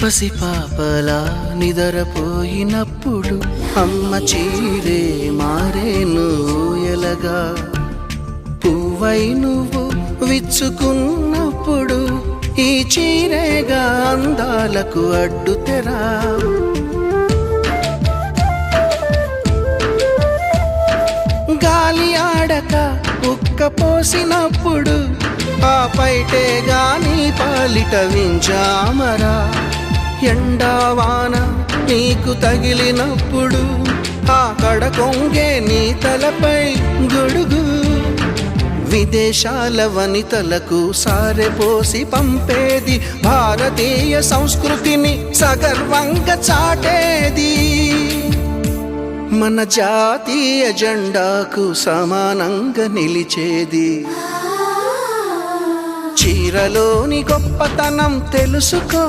పసిపాపలా నిదరపోయినప్పుడు అమ్మ చీరే మారేను ఎలగా. పువ్వై నువ్వు విచ్చుకున్నప్పుడు ఈ చీరేగా అందాలకు అడ్డుతెరా గాలి ఆడక ఉక్క పోసినప్పుడు ఆ పైటే గాని పాలిట వించామరా ఎండావాన నీకు తగిలినప్పుడు ఆ కడ కొంగే నీ తలపై గొడుగు. విదేశాల వనితలకు సారెపోసి పంపేది భారతీయ సంస్కృతిని సగర్వంగా చాటేది. మన జాతీయ జెండాకు సమానంగా నిలిచేది. చీరలోని గొప్పతనం తెలుసుకో.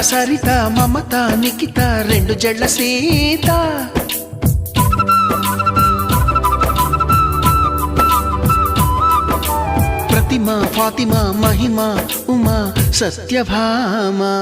సరిత మమత నిఖిత రెండు జడ్ల సీత. ప్రతిమ ఫాతిమ మహిమ ఉమా సత్యభామా.